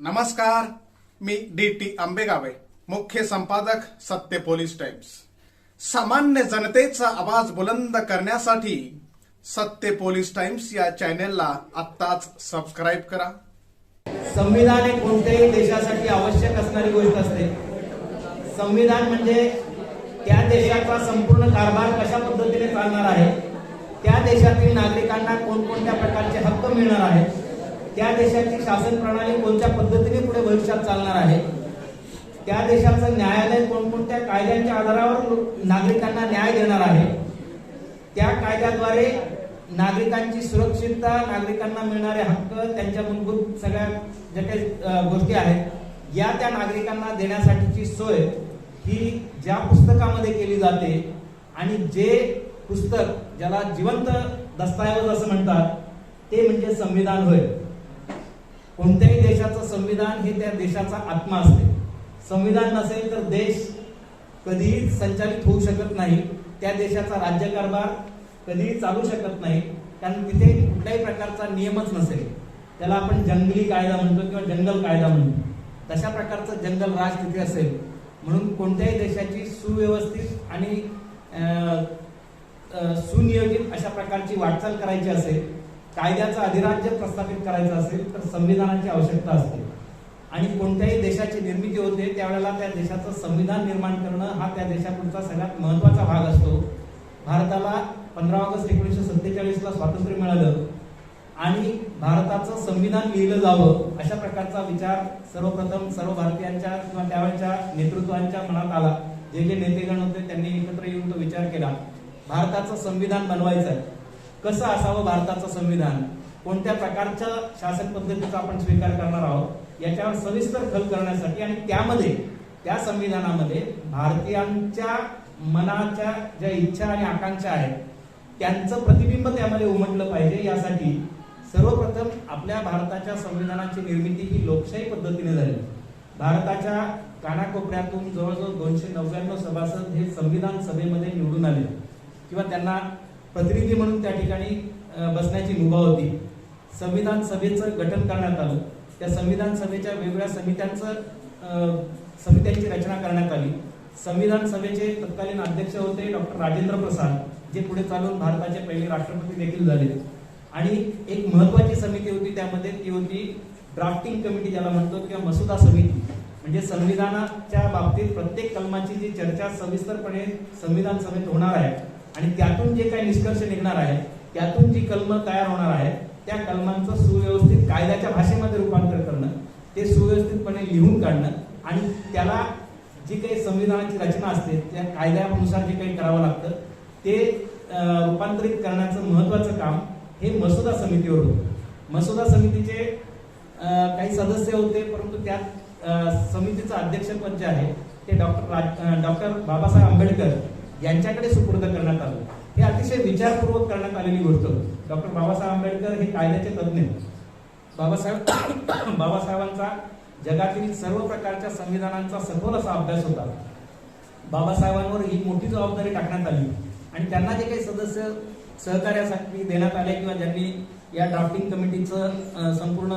नमस्कार मी D T आंबेगावे मुख्य संपादक सत्य पोलीस टाइम्स. सामान्य जनतेचा आवाज बुलंद करण्यासाठी सत्य पोलीस टाइम्स या चॅनेलला आत्ताच सबस्क्राईब करा. संविधान हे कोणत्याही देशासाठी आवश्यक असणारी गोष्ट असते. संविधान म्हणजे त्या देशाचा संपूर्ण कारभार कशा पद्धतीने चालणार आहे? त्या देशातील नागरिकांना कोणकोणत्या प्रकारचे हक्क मिळणार आहेत? त्या देशाची शासन प्रणाली कोणत्या पद्धतीने पुढे भविष्यात चालणार आहे? त्या देशाचं न्यायालय कोणकोणत्या कायद्यांच्या आधारावर नागरिकांना न्याय देणार आहे? त्या कायद्याद्वारे नागरिकांची सुरक्षितता नागरिकांना मिळणारे हक्क त्यांच्या मूलभूत सगळ्या ज्या काही गोष्टी आहेत या त्या नागरिकांना देण्यासाठीची सोय ही ज्या पुस्तकामध्ये केली जाते आणि जे पुस्तक ज्याला जिवंत दस्तऐवज असं म्हणतात ते म्हणजे संविधान होय. कोणत्याही देशाचं संविधान हे त्या देशाचा आत्मा असते. संविधान नसेल तर देश कधीही संचालित होऊ शकत नाही. त्या देशाचा राज्यकारभार कधीही चालू शकत नाही. कारण तिथे कुठल्याही प्रकारचा नियमच नसेल. त्याला आपण जंगली कायदा म्हणतो किंवा जंगल कायदा म्हणतो. तशा प्रकारचं जंगल राज तिथे असेल. म्हणून कोणत्याही देशाची सुव्यवस्थित आणि सुनियोजित अशा प्रकारची वाटचाल करायची असेल कायद्याचं अधिराज्य प्रस्थापित करायचं असेल तर संविधानाची आवश्यकता असते. आणि कोणत्याही देशाची निर्मिती होते त्यावेळेला त्या देशाचं संविधान निर्माण करणं हा त्या देशापुढचा सगळ्यात महत्त्वाचा भाग असतो. भारताला पंधरा ऑगस्ट एकोणीसशे सत्तेचाळीसला स्वातंत्र्य मिळालं आणि भारताचं संविधान लिहिलं जावं अशा प्रकारचा विचार सर्वप्रथम सर्व भारतीयांच्या किंवा त्यावेळच्या नेतृत्वांच्या मनात आला. जे जे नेतेगण होते त्यांनी एकत्र येऊन तो विचार केला. भारताचं संविधान बनवायचं आहे कसं असावं भारताचं संविधान? कोणत्या प्रकारच्या शासन पद्धतीचा आपण स्वीकार करणार आहोत? याच्यावर सविस्तर खल करण्यासाठी आणि त्यामध्ये त्या संविधानामध्ये भारतीयांच्या मनाच्या ज्या इच्छा आणि आकांक्षा आहेत त्यांचं प्रतिबिंब त्यामध्ये उमटलं पाहिजे. यासाठी सर्वप्रथम आपल्या भारताच्या संविधानाची निर्मिती ही लोकशाही पद्धतीने झाली. भारताच्या कानाकोपऱ्यातून जवळजवळ दोनशे नव्याण्णव सभासद हे संविधान सभेमध्ये निवडून आले. किंवा त्यांना प्रतिनिधी म्हणून त्या ठिकाणी बसण्याची मुभा होती. संविधान सभेचं गठन करण्यात आलं. त्या संविधान सभेच्या वेगवेगळ्या समित्यांचं समित्यांची रचना करण्यात आली. संविधान सभेचे तत्कालीन अध्यक्ष होते डॉक्टर राजेंद्र प्रसाद जे पुढे चालून भारताचे पहिले राष्ट्रपती देखील झाले. आणि एक महत्वाची समिती होती त्यामध्ये ती होती ड्राफ्टिंग कमिटी ज्याला म्हणतो किंवा मसुदा समिती. म्हणजे संविधानाच्या बाबतीत प्रत्येक कलमाची जी चर्चा सविस्तरपणे संविधान सभेत होणार आहे आणि त्यातून जे काही निष्कर्ष निघणार आहे त्यातून जी कलम तयार होणार आहे त्या कलमांचं सुव्यवस्थित कायद्याच्या भाषेमध्ये रूपांतर करणं ते सुव्यवस्थितपणे लिहून काढणं आणि त्याला जी काही संविधानाची रचना असते त्या कायद्यानुसार जे काही करावं लागतं ते रूपांतरित करण्याचं महत्वाचं काम हे मसुदा समितीवर होतं. मसुदा समितीचे काही सदस्य होते परंतु त्यात समितीचं अध्यक्षपद जे आहे ते डॉक्टर राज डॉक्टर बाबासाहेब आंबेडकर यांच्याकडे सुपूर्द करण्यात आलं. हे अतिशय विचारपूर्वक करण्यात आलेली गोष्ट. डॉक्टर बाबासाहेब आंबेडकर हे कायद्याचे तज्ज्ञ बाबासाहेब बाबासाहेबांचा जगातील सर्व प्रकारच्या संविधानांचा सखोल असा अभ्यास होता. बाबासाहेबांवर ही मोठी जबाबदारी टाकण्यात आली. आणि त्यांना जे काही सदस्य सहकार्यासाठी देण्यात आले किंवा ज्यांनी या ड्राफ्टिंग कमिटीचं संपूर्ण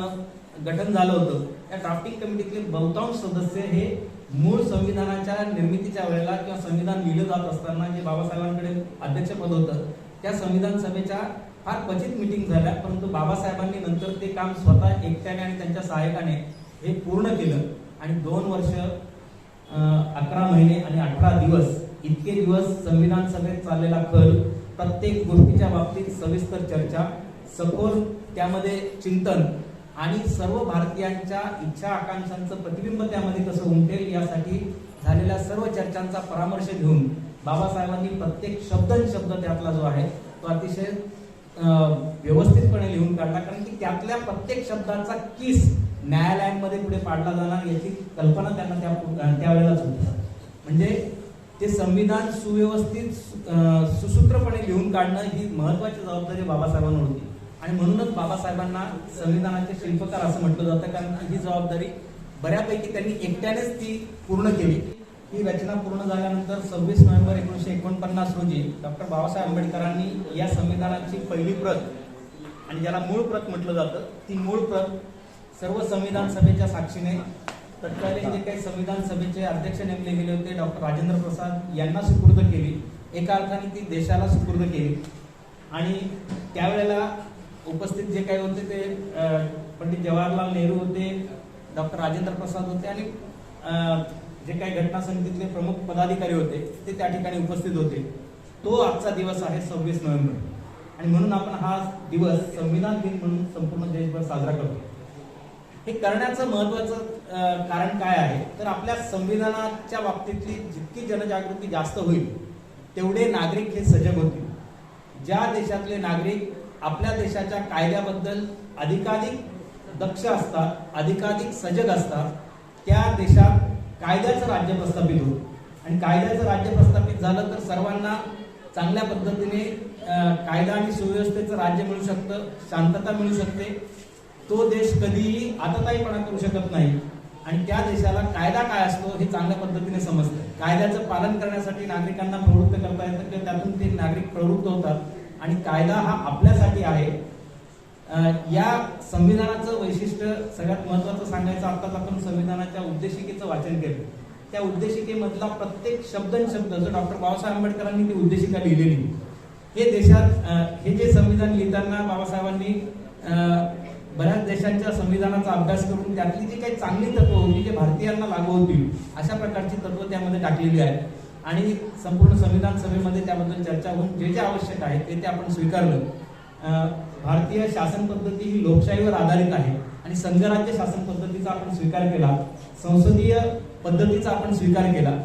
गठन झालं होतं त्या ड्राफ्टिंग कमिटीतले बहुतांश सदस्य हे मूळ संविधानाच्या निर्मितीच्या वेळेला किंवा संविधान लिहिलं जात असताना जे बाबासाहेबांकडे अध्यक्षपद होतं त्या संविधान सभेच्या फार क्वचित मिटिंग झाल्या परंतु बाबासाहेबांनी नंतर ते काम स्वतः एकट्याने आणि त्यांच्या सहायकाने हे पूर्ण केलं. आणि दोन वर्ष अकरा महिने आणि अठरा दिवस इतके दिवस संविधान सभेत चाललेला कल प्रत्येक गोष्टीच्या बाबतीत सविस्तर चर्चा सखोल त्यामध्ये चिंतन आणि सर्व भारतीयांच्या इच्छा आकांक्षांचं प्रतिबिंब त्यामध्ये कसं उमटेल यासाठी झालेल्या सर्व चर्चांचा परामर्श घेऊन बाबासाहेबांनी प्रत्येक शब्द शब्द त्यातला जो आहे तो अतिशय व्यवस्थितपणे लिहून काढला. कारण की त्यातल्या प्रत्येक शब्दाचा किस न्यायालयांमध्ये पुढे पाडला जाणार याची कल्पना त्यांना त्या त्यावेळेलाच होती. म्हणजे ते संविधान सुव्यवस्थित सुसूत्रपणे लिहून काढणं ही महत्वाची जबाबदारी बाबासाहेबांवर होती. आणि म्हणूनच बाबासाहेबांना संविधानाचे शिल्पकार असं म्हटलं जातं कारण ही जबाबदारी बऱ्यापैकी त्यांनी एकट्यानेच ती पूर्ण केली. ही रचना पूर्ण झाल्यानंतर सव्वीस नोव्हेंबर एकोणीसशे एकोणपन्नास रोजी डॉक्टर बाबासाहेब आंबेडकरांनी या संविधानाची पहिली प्रत आणि ज्याला मूळ प्रत म्हटलं जातं ती मूळ प्रत सर्व संविधान सभेच्या साक्षीने तत्कालीन जे काही संविधान सभेचे अध्यक्ष नेमले गेले होते डॉक्टर राजेंद्र प्रसाद यांना सुपूर्द केली. एका अर्थाने ती देशाला सुपूर्द केली. आणि त्यावेळेला उपस्थित जे काही होते ते पंडित जवाहरलाल नेहरू होते डॉक्टर राजेंद्र प्रसाद होते आणि जे काही घटना समितीतले प्रमुख पदाधिकारी होते ते त्या ठिकाणी उपस्थित होते. तो आजचा दिवस आहे सव्वीस नोव्हेंबर. आणि म्हणून आपण हा दिवस संविधान दिन म्हणून संपूर्ण देशभर साजरा करतो. हे करण्याचं महत्वाचं कारण काय आहे? तर आपल्या संविधानाच्या बाबतीतली जितकी जनजागृती जास्त होईल तेवढे नागरिक हे सजग होतील. ज्या देशातले नागरिक आपल्या देशाच्या कायद्याबद्दल अधिकाधिक दक्ष असतात अधिकाधिक सजग असतात त्या देशात कायद्याचं राज्य प्रस्थापित होतं आणि कायद्याचं राज्य प्रस्थापित झालं तर सर्वांना चांगल्या पद्धतीने कायदा आणि सुव्यवस्थेचं राज्य मिळू शकतं शांतता मिळू शकते. तो देश कधीही आतताईपणा करू शकत नाही. आणि त्या देशाला कायदा काय असतो हे चांगल्या पद्धतीने समजतं. कायद्याचं पालन करण्यासाठी नागरिकांना प्रवृत्त करता येतं किंवा त्यातून ते नागरिक प्रवृत्त होतात. आणि कायदा हा आपल्यासाठी आहे. या संविधानाचं वैशिष्ट्य सगळ्यात महत्वाचं सांगायचं आताच आपण संविधानाच्या उद्देशिकेचं वाचन केलं. त्या उद्देशिकेमधला प्रत्येक शब्द आणि शब्द जो डॉक्टर बाबासाहेब आंबेडकरांनी ती उद्देशिका लिहिलेली. हे देशात हे जे संविधान लिहिताना बाबासाहेबांनी बऱ्याच देशांच्या संविधानाचा अभ्यास करून त्यातली जी काही चांगली तत्व होती जे भारतीयांना लागू होतील अशा प्रकारची तत्व त्यामध्ये टाकलेली आहेत. आणि संपूर्ण संविधान सभेमध्ये त्याबद्दल चर्चा होऊन जे जे आवश्यक आहे ते ते आपण स्वीकारलं. भारतीय शासन पद्धती ही लोकशाहीवर आधारित आहे आणि संघराज्य शासन पद्धतीचा आपण स्वीकार केला संसदीय पद्धतीचा आपण स्वीकार केला.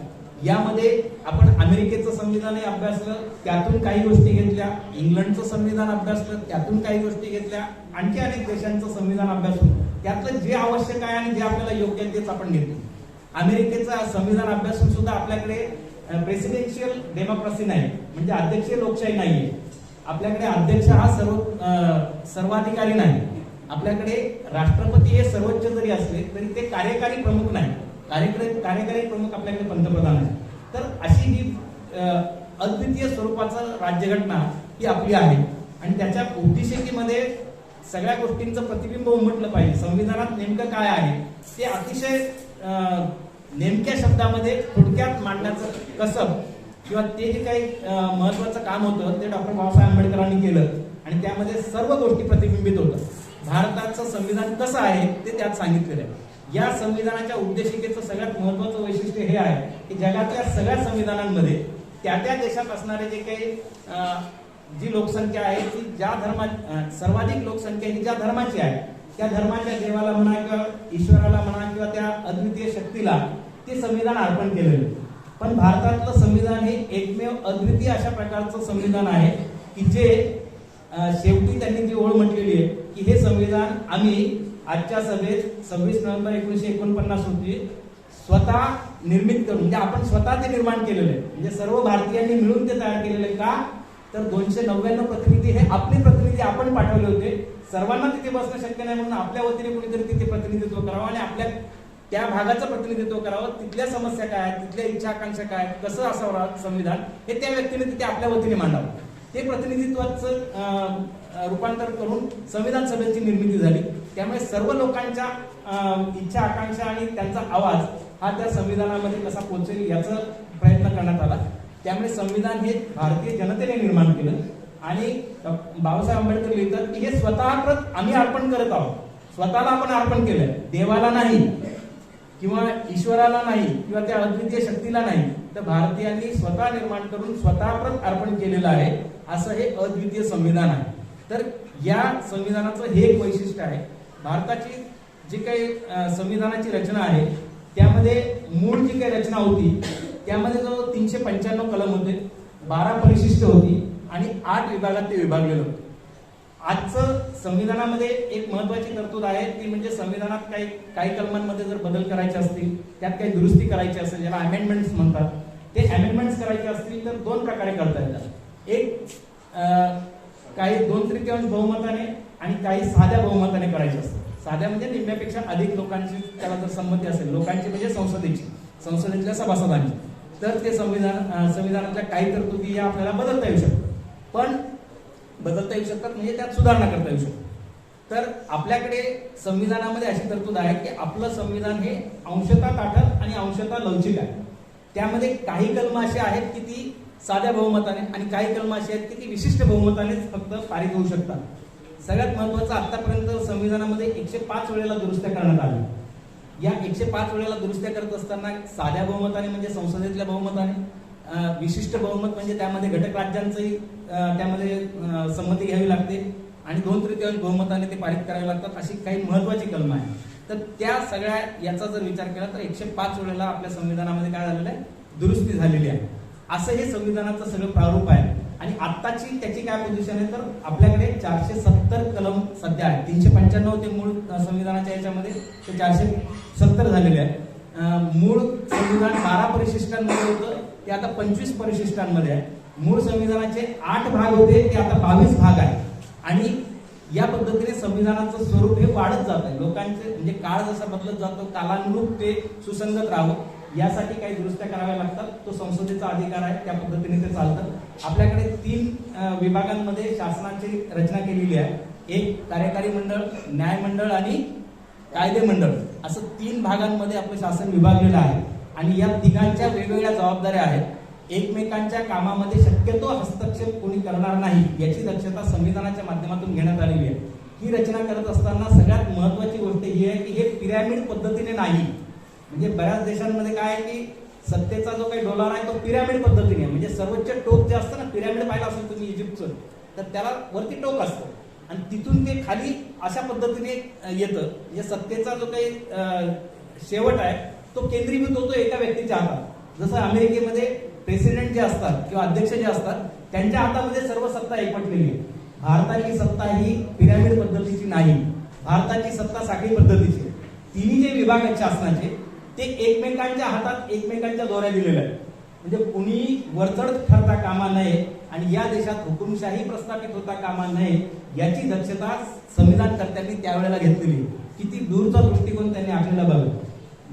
यामध्ये आपण अमेरिकेचं संविधानही अभ्यासलं त्यातून काही गोष्टी घेतल्या इंग्लंडचं संविधान अभ्यासलं त्यातून काही गोष्टी घेतल्या आणखी अनेक देशांचं संविधान अभ्यासून. त्यातलं जे आवश्यक आहे आणि जे आपल्याला योग्य आहे तेच आपण घेतलं. अमेरिकेचा संविधान अभ्यासून सुद्धा आपल्याकडे प्रेसिडेन्शियल डेमोक्रेसी नाही म्हणजे अध्यक्षीय लोकशाही नाहीये आपल्याकडे अध्यक्ष हा सर्व सर्वाधिकारी नाही. आपल्याकडे राष्ट्रपती हे सर्वोच्च जरी असले तरी ते कार्यकारी प्रमुख नाही. कार्यकारी कार्यकारी प्रमुख आपल्याकडे पंतप्रधान आहे तर अशी ही अद्वितीय स्वरूपाचं राज्यघटना ही आपली आहे. आणि त्याच्या उद्दिष्टिकेमध्ये सगळ्या गोष्टींचं प्रतिबिंब उमटलं पाहिजे. संविधानात नेमकं काय आहे ते अतिशय नेमक्या शब्दामध्ये थोडक्यात मांडण्याचं कसब किंवा ते जे काही महत्वाचं काम होतं ते डॉक्टर बाबासाहेब आंबेडकरांनी केलं. आणि त्यामध्ये सर्व गोष्टी प्रतिबिंबित होतात. भारताचं संविधान कसं आहे ते त्यात सांगितलेलं आहे. या संविधानाच्या उद्देशिकेचं सगळ्यात महत्वाचं वैशिष्ट्य हे आहे की जगातल्या सगळ्या संविधानांमध्ये त्या त्या देशात असणारे जे काही जी लोकसंख्या आहे ती ज्या धर्मा सर्वाधिक लोकसंख्या ही ज्या धर्माची आहे त्या धर्माच्या देवाला म्हणा किंवा ईश्वराला म्हणा किंवा त्या अद्वितीय शक्तीला ते संविधान अर्पण केलेलं आहे. पण भारतातलं संविधान हे एकमेव अद्वितीय अशा प्रकारचं संविधान आहे की जे शेवटी त्यांनी जी ओळ म्हटलेली आहे की हे संविधान आम्ही आजच्या सभेत सव्वीस नोव्हेंबर एकोणीसशे एकोणपन्नास रोजी स्वतः निर्मित करून म्हणजे आपण स्वतः ते निर्माण केलेलं आहे. म्हणजे सर्व भारतीयांनी मिळून ते तयार केलेलं आहे का? तर दोनशे नव्याण्णव प्रतिनिधी हे आपले प्रतिनिधी आपण पाठवले होते. सर्वांना तिथे बसणं शक्य नाही म्हणून आपल्या वतीने कुणीतरी तिथे प्रतिनिधित्व करावं आणि आपल्या त्या भागाचं प्रतिनिधित्व करावं तिथल्या समस्या काय आहेत तिथल्या इच्छा आकांक्षा काय कसं असावं संविधान हे त्या व्यक्तीने तिथे आपल्या वतीने मांडावं. ते प्रतिनिधित्वाचं रूपांतर करून संविधान सभेची निर्मिती झाली. त्यामुळे सर्व लोकांच्या इच्छा आकांक्षा आणि त्यांचा आवाज हा त्या संविधानामध्ये कसा पोहोचेल याचा प्रयत्न करण्यात आला. त्यामुळे संविधान हे भारतीय जनतेने निर्माण केलं आणि बाबासाहेब आंबेडकर लिहितात की हे स्वतःप्रत आम्ही अर्पण करत आहोत. स्वतःला आपण अर्पण केलं देवाला नाही. किंवा ईश्वराला नाही किंवा त्या अद्वितीय शक्तीला नाही तर भारतीयांनी स्वतः निर्माण करून स्वतः प्रत अर्पण केलेलं आहे. असं हे अद्वितीय संविधान आहे. तर या संविधानाचं हे एक वैशिष्ट्य आहे. भारताची जी काही संविधानाची रचना आहे त्यामध्ये मूळ जी काही रचना होती त्यामध्ये जो तीनशे पंच्याण्णव कलम होते. बारा परिशिष्ट होती आणि आठ विभागात ते विभागलेलं होतं. आजचं संविधानामध्ये एक महत्वाची तरतूद आहे ती म्हणजे संविधानात काही काही कलमांमध्ये जर बदल करायचे असतील त्यात काही दुरुस्ती करायची असेल ज्याला अमेंडमेंट्स म्हणतात ते अमेंडमेंट्स करायचे असतील तर दोन प्रकारे करता येतात. एक काही दोन तृतीयांश बहुमताने आणि काही साध्या बहुमताने करायचे असतात. साध्या म्हणजे निम्म्यापेक्षा अधिक लोकांची त्याला जर संमती असेल लोकांची म्हणजे संसदेची संसदेतल्या सभासदांची तर ते संविधान संविधानातल्या काही तरतुदी या आपल्याला बदलता येऊ शकतात. पण बदलता येऊ शकतात म्हणजे त्यात सुधारणा करता येऊ शकतात. तर आपल्याकडे संविधानामध्ये अशी तरतूद आहे की आपलं संविधान हे अंशता ताठर आणि अंशता लवचिक आहे. त्यामध्ये काही कलम असे आहेत की ती साध्या बहुमताने आणि काही कलम असे आहेत की ती विशिष्ट बहुमतानेच फक्त पारित होऊ शकतात. सगळ्यात महत्वाचं आतापर्यंत संविधानामध्ये एकशे पाच वेळेला दुरुस्त्या करण्यात आल्या. या एकशे पाच वेळेला दुरुस्त्या करत असताना साध्या बहुमताने म्हणजे संसदेतल्या बहुमताने विशिष्ट बहुमत म्हणजे त्यामध्ये घटक राज्यांचंही त्यामध्ये संमती घ्यावी लागते. आणि दोन तृतीयांश बहुमताने ते पारित करावे लागतात अशी काही महत्वाची कलम आहे. तर त्या सगळ्या याचा जर विचार केला तर एकशे पाच वेळेला आपल्या संविधानामध्ये काय झालेलं आहे? दुरुस्ती झालेली आहे. असं हे संविधानाचं सगळं प्रारूप आहे. आणि आत्ताची त्याची काय पोझिशन आहे? तर आपल्याकडे चारशे सत्तर कलम सध्या आहे तीनशे पंच्याण्णव ते मूळ संविधानाच्या याच्यामध्ये ते चारशे सत्तर झालेले आहे मूळ संविधान बारा परिशिष्टांमध्ये होतं. ते आता पंचवीस परिशिष्टांमध्ये आहे. मूळ संविधानाचे आठ भाग होते ते आता बावीस भाग आहे आणि या पद्धतीने संविधानाचं स्वरूप हे वाढत जात आहे. लोकांचे म्हणजे काळ जसा बदलत जातो कालानुरूप ते सुसंगत राहावं यासाठी काही दुरुस्त्या कराव्या लागतात. तो संसदेचा अधिकार आहे त्या पद्धतीने ते चालतं. आपल्याकडे तीन विभागांमध्ये शासनाची रचना केलेली आहे. एक कार्यकारी मंडळ न्याय मंडळ आणि कायदे मंडळ. असं तीन भागांमध्ये आपलं शासन विभागलेलं आहे. आणि या तिघांच्या वेगवेगळ्या जबाबदाऱ्या आहेत. एकमेकांच्या कामामध्ये शक्यतो हस्तक्षेप कोणी करणार नाही याची दक्षता संविधानाच्या माध्यमातून घेण्यात आलेली आहे. ही रचना करत असताना सगळ्यात महत्वाची गोष्ट ही आहे की हे पिरॅमिड पद्धतीने नाही. म्हणजे बऱ्याच देशांमध्ये काय आहे की सत्तेचा जो काही डोलार आहे तो पिरॅमिड पद्धतीने म्हणजे सर्वोच्च टोक जे असतं ना पिरॅमिड पाहिलं असेल तुम्ही इजिप्तचं तर त्याला वरती टोक असतं. आणि तिथून ते खाली अशा पद्धतीने येतं. म्हणजे सत्तेचा जो काही शेवट आहे तो केंद्रीभूत होतो एका व्यक्तीच्या हातात. जसं अमेरिकेमध्ये प्रेसिडेंट जे असतात किंवा अध्यक्ष जे असतात त्यांच्या हातामध्ये सर्व सत्ता एकवटलेली आहे. भारताची सत्ता ही पिरॅमिड पद्धतीची नाही. भारताची सत्ता साखळी पद्धतीची आहे. तिन्ही जे विभाग आहेत शासनाचे ते एकमेकांच्या हातात एकमेकांच्या दोऱ्या दिलेल्या आहेत. म्हणजे कुणी वरचढ ठरता कामा नये आणि या देशात हुकुमशाही प्रस्थापित होता कामा नये याची दक्षता संविधानकर्त्यांनी त्यावेळेला घेतलेली किती दूरचा दृष्टिकोन त्यांनी आखलेला बघा.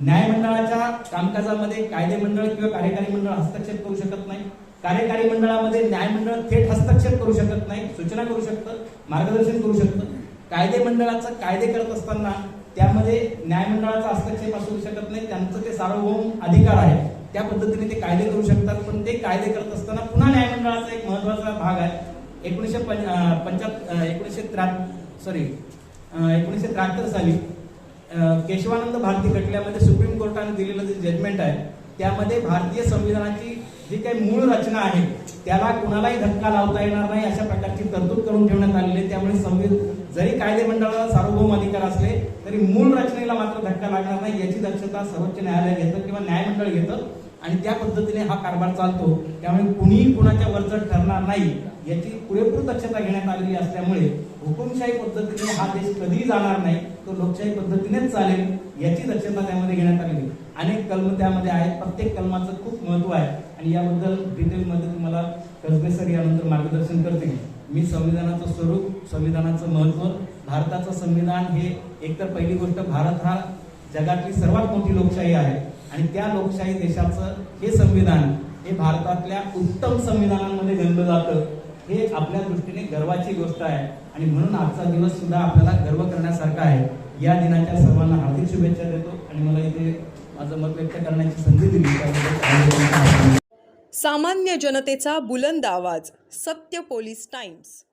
न्यायमंडळाच्या कामकाजामध्ये कायदे मंडळ किंवा कार्यकारी मंडळ हस्तक्षेप करू शकत नाही. कार्यकारी मंडळामध्ये न्यायमंडळ थेट हस्तक्षेप करू शकत नाही सूचना करू शकतं मार्गदर्शन करू शकतं. कायदे मंडळाचं कायदे करत असताना त्यामध्ये न्यायमंडळाचा हस्तक्षेप असू शकत नाही त्यांचं ते सार्वभौम अधिकार आहे. त्या पद्धतीने ते कायदे करू शकतात पण ते कायदे करत असताना पुन्हा न्यायमंडळाचा एक महत्त्वाचा भाग आहे. एकोणीसशे पंचाहत्तर एकोणीसशे त्र्या सॉरी एकोणीसशे त्र्याहत्तर साली केशवानंद भारती खटल्यामध्ये सुप्रीम कोर्टाने दिलेलं जे जजमेंट आहे त्यामध्ये भारतीय संविधानाची जी काही मूळ रचना आहे त्याला कुणालाही धक्का लावता येणार नाही अशा प्रकारची तरतूद करून ठेवण्यात आलेली आहे. त्यामुळे संविधान जरी कायदेमंडळाला सार्वभौम अधिकार असले तरी मूळ रचनेला मात्र धक्का लागणार नाही याची दक्षता सर्वोच्च न्यायालय घेतं किंवा न्यायमंडळ घेतं. आणि त्या पद्धतीने हा कारभार चालतो. त्यामुळे कुणीही कुणाच्या वरचढ ठरणार नाही याची पुरेपूर दक्षता घेण्यात आलेली असल्यामुळे हुकुमशाही पद्धतीने हा देश कधीही जाणार नाही तो लोकशाही पद्धतीनेच चालेल याची दक्षता त्यामध्ये घेण्यात आलेली. अनेक कलम त्यामध्ये आहेत प्रत्येक कलमाचं खूप महत्त्व आहे. आणि याबद्दल डिटेलमध्ये तुम्हाला कसबे सर यानंतर मार्गदर्शन करतील. मी संविधानाचं स्वरूप संविधानाचं महत्त्व भारताचं संविधान हे एकतर पहिली गोष्ट भारत हा जगातली सर्वात मोठी लोकशाही आहे. आणि त्या लोकशाही देशाचं हे संविधान हे भारतातल्या उत्तम संविधानांमध्ये गणलं जातं हे आपल्या दृष्टीने गर्वाची गोष्ट आहे. आणि म्हणून आजचा दिवस सुद्धा आपल्याला गर्व करण्यासारखा आहे. या दिनाच्या सर्वांना हार्दिक शुभेच्छा देतो आणि मला इथे माझं मत व्यक्त करण्याची संधी दिली. सामान्य जनतेचा बुलंद आवाज सत्य पोलीस टाइम्स.